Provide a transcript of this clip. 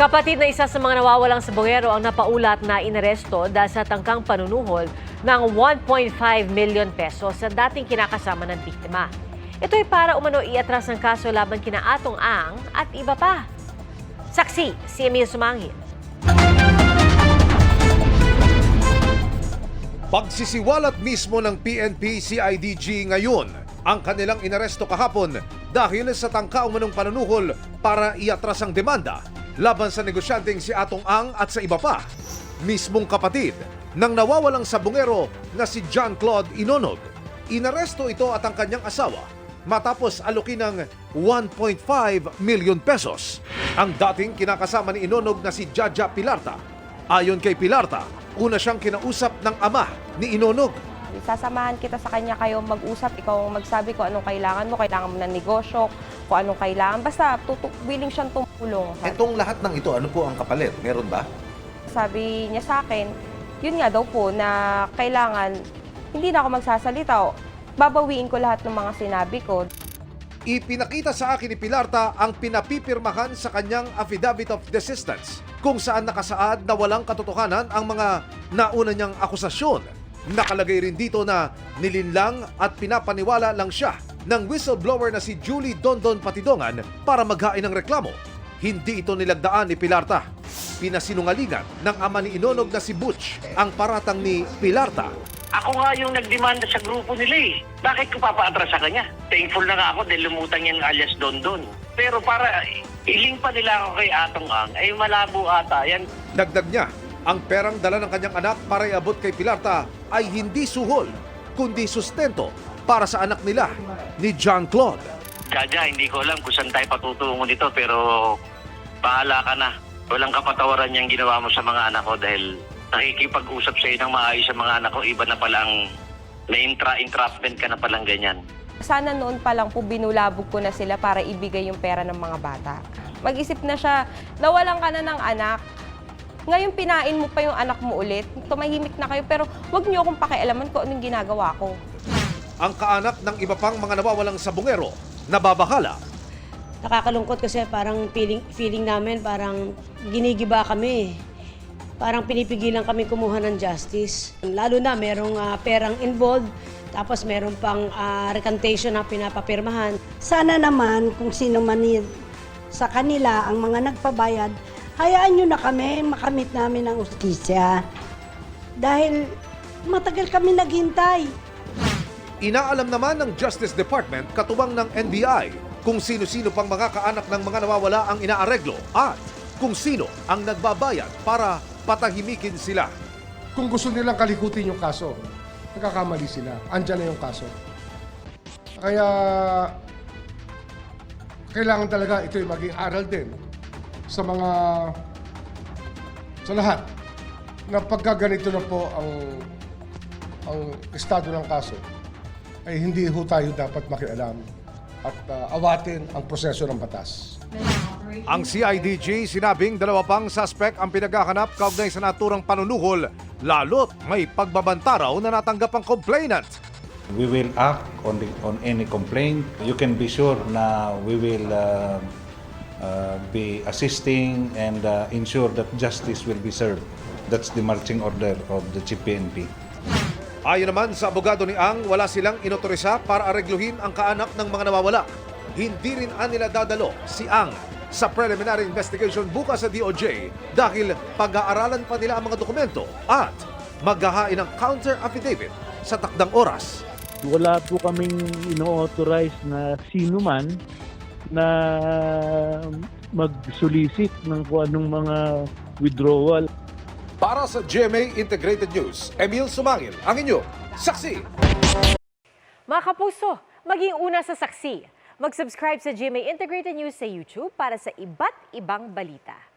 Kapatid na isa sa mga nawawalang sabongero ang napaulat na inaresto dahil sa tangkang panunuhol ng 1.5 million pesos sa dating kinakasama ng biktima. Ito ay para umano iatras ng kaso laban kina Atong Ang at iba pa. Saksi, si Emil Sumangin. Pagsisiwalat mismo ng PNP CIDG ngayon ang kanilang inaresto kahapon dahil sa tangka umanong panunuhol para iatras ang demanda laban sa negosyanteng si Atong Ang at sa iba pa. Mismong kapatid ng nawawalang sabungero na si John Claude Inonog. Inaresto ito at ang kanyang asawa matapos alukin ng 1.5 million pesos. Ang dating kinakasama ni Inonog na si Jaja Pilarta. Ayon kay Pilarta, una siyang kinausap ng ama ni Inonog. Sasamahan kita sa kanya kayo mag-usap, ikaw ang magsabi ko anong kailangan mo, kailangan mo ng negosyo, kung anong kailangan. Basta tutu- willing siyang tumulong. Sabi, Itong lahat ng ito, ano po ang kapalit? Meron ba? sabi niya sa akin, yun nga daw po na kailangan, hindi na ako magsasalita. o Babawiin ko lahat ng mga sinabi ko. Ipinakita sa akin ni Pilarta ang pinapipirmahan sa kanyang affidavit of desistance kung saan nakasaad na walang katotohanan ang mga nauna niyang akusasyon. Nakalagay rin dito na nilinlang at pinapaniwala lang siya ng whistleblower na si Julie Dondon Patidongan para maghain ng reklamo. Hindi ito nilagdaan ni Pilarta. Pinasinungalingan ng ama ni Inonog na si Butch ang paratang ni Pilarta Ako nga yung nagdemanda sa grupo nila eh. Bakit ko papaatras sa kanya? Thankful na nga ako dahil lumutang yung alias Don Don. Pero para iling pa nila ako kay Atong Ang, ay malabo ata yan. Dagdag niya, ang perang dala ng kanyang anak para iabot kay Pilarta ay hindi suhol, kundi sustento para sa anak nila ni John Claude. Jaja, hindi ko alam kung saan tayo patutungo nito pero bahala ka na. Walang kapatawaran yung ginawa mo sa mga anak ko dahil nakikipag-usap sa ng maayos sa mga anak ko. Iba na palang na-intra-entrapment ka na palang ganyan. Sana noon pa lang po binulabog ko na sila para ibigay yung pera ng mga bata. Mag-isip na siya, nawalan ka na ng anak. Ngayon pinain mo pa yung anak mo ulit. Tumahimik na kayo pero wag niyo akong pakialaman kung anong ginagawa ko. Ang kaanak ng iba pang mga nawawalang sabungero, nababahala Nakakalungkot kasi parang feeling, feeling namin parang ginigiba kami. Parang pinipigilan kami kumuha ng justice. Lalo na merong ah, perang involved, tapos meron pang ah, recantation na pinapapirmahan. Sana naman kung sino man sa kanila ang mga nagpabayad, hayaan nyo na kami makamit namin ang ustisya. Dahil matagal kami naghintay. Inaalam naman ng Justice Department katuwang ng NBI kung sino-sino pang mga kaanak ng mga nawawala ang inaareglo at kung sino ang nagbabayad para patahimikin sila. Kung gusto nilang kalikutin yung kaso, nagkakamali sila. Andyan na yung kaso. Kaya, kailangan talaga ito yung maging aral din sa mga, sa lahat, na pagka ganito na po ang, ang estado ng kaso, ay hindi ho tayo dapat makialam at ah, awatin ang proseso ng batas. Ang CIDG sinabing dalawa pang suspect ang pinaghahanap kaugnay sa naturang panunuhol lalo't may pagbabanta raw na natanggap ang complainant. We will act on, the, on any complaint. You can be sure na we will uh, uh, be assisting and uh, ensure that justice will be served. That's the marching order of the Chief PNP. Ayon naman sa abogado ni Ang, wala silang inotorisa para aregluhin ang kaanak ng mga nawawala. Hindi rin anila dadalo si Ang sa preliminary investigation bukas sa DOJ dahil pag-aaralan pa nila ang mga dokumento at maghahain ng counter affidavit sa takdang oras. wala po kaming ino-authorize na sino man na mag-solicit ng kung anong mga withdrawal. Para sa GMA Integrated News, Emil Sumangil, ang inyo, saksi. Mga kapuso, maging una sa saksi. Mag-subscribe sa GMA Integrated News sa YouTube para sa iba't ibang balita.